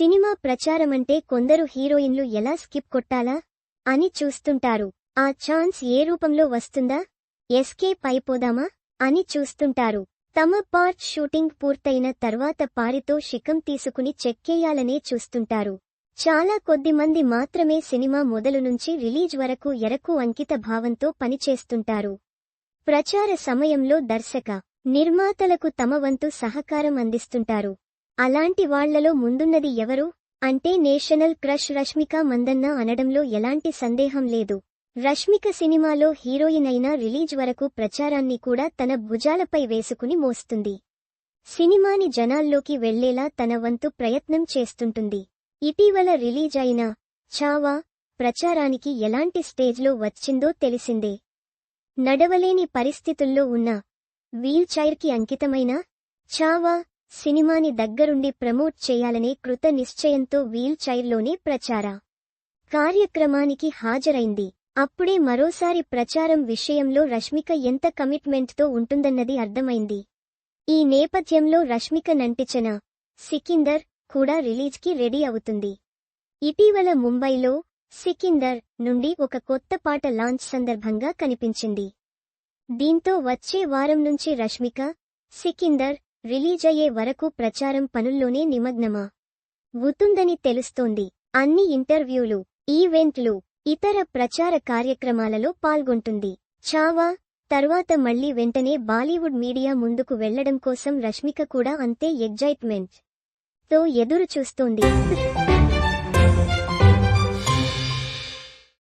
Cinema ప్రచారమంటే కొందరు హీరోయిన్లు ఎలా స్కిప్ కొట్టాలా? అని చూస్తుంటారు. ఆ ఛాన్స్ ఏ రూపంలో వస్తుందా? ఎస్కేప్ అయిపోదామా అని చూస్తుంటారు. తమ పార్ట్ షూటింగ్ పూర్తయిన తర్వాత పారితో పారితోషికం తీసుకుని చెక్కేయాలనే చూస్తుంటారు. చాలా కొద్ది మంది మాత్రమే సినిమా మొదలు నుంచి రిలీజ్ వరకు ఎరకు అంకిత భావంతో పనిచేస్తుంటారు. ప్రచార సమయంలో దర్శక నిర్మాతలకు తమ వంతు సహకారం అందిస్తుంటారు. అలాంటి వాళ్ళలో ముందున్నది ఎవరు? అంటే నేషనల్ క్రష్ రష్మిక మందన్న అనడంలో ఎలాంటి సందేహం లేదు. రష్మిక సినిమాలో హీరోయిన్ అయినా రిలీజ్ వరకు ప్రచారాన్ని కూడా తన భుజాలపై వేసుకుని మోస్తుంది. సినిమాని జనాల్లోకి వెళ్ళేలా తన వంతు ప్రయత్నం చేస్తుంటుంది. ఇటీవల రిలీజ్ అయిన చావా ప్రచారానికి ఎలాంటి స్టేజ్లో వచ్చిందో తెలిసిందే. నడవలేని పరిస్థితుల్లో ఉన్న వీల్చైర్కి అంకితమైన చావా సినిమాని దగ్గరుండి ప్రమోట్ చేయాలనే కృత నిశ్చయంతో వీల్ చైర్లోనే ప్రచార కార్యక్రమానికి హాజరైంది. అప్పుడే మరోసారి ప్రచారం విషయంలో రష్మిక ఎంత కమిట్మెంట్తో ఉంటుందన్నది అర్థమైంది. ఈ నేపథ్యంలో రష్మిక నంటిచన సికిందర్ కూడా రిలీజ్కి రెడీ అవుతుంది. ఇటీవల ముంబైలో సికిందర్ నుండి ఒక కొత్త పాట లాంచ్ సందర్భంగా కనిపించింది. దీంతో వచ్చే వారం నుంచి రష్మిక సికిందర్ రిలీజ్ అయ్యే వరకు ప్రచారం పనుల్లోనే నిమగ్నమా? అవుతుందని తెలుస్తోంది. అన్ని ఇంటర్వ్యూలు ఈవెంట్లు ఇతర ప్రచార కార్యక్రమాలలో పాల్గొంటుంది. చావా తర్వాత మళ్ళీ వెంటనే బాలీవుడ్ మీడియా ముందుకు వెళ్ళడం కోసం రష్మిక కూడా అంతే ఎగ్జైట్మెంట్తో ఎదురు చూస్తోంది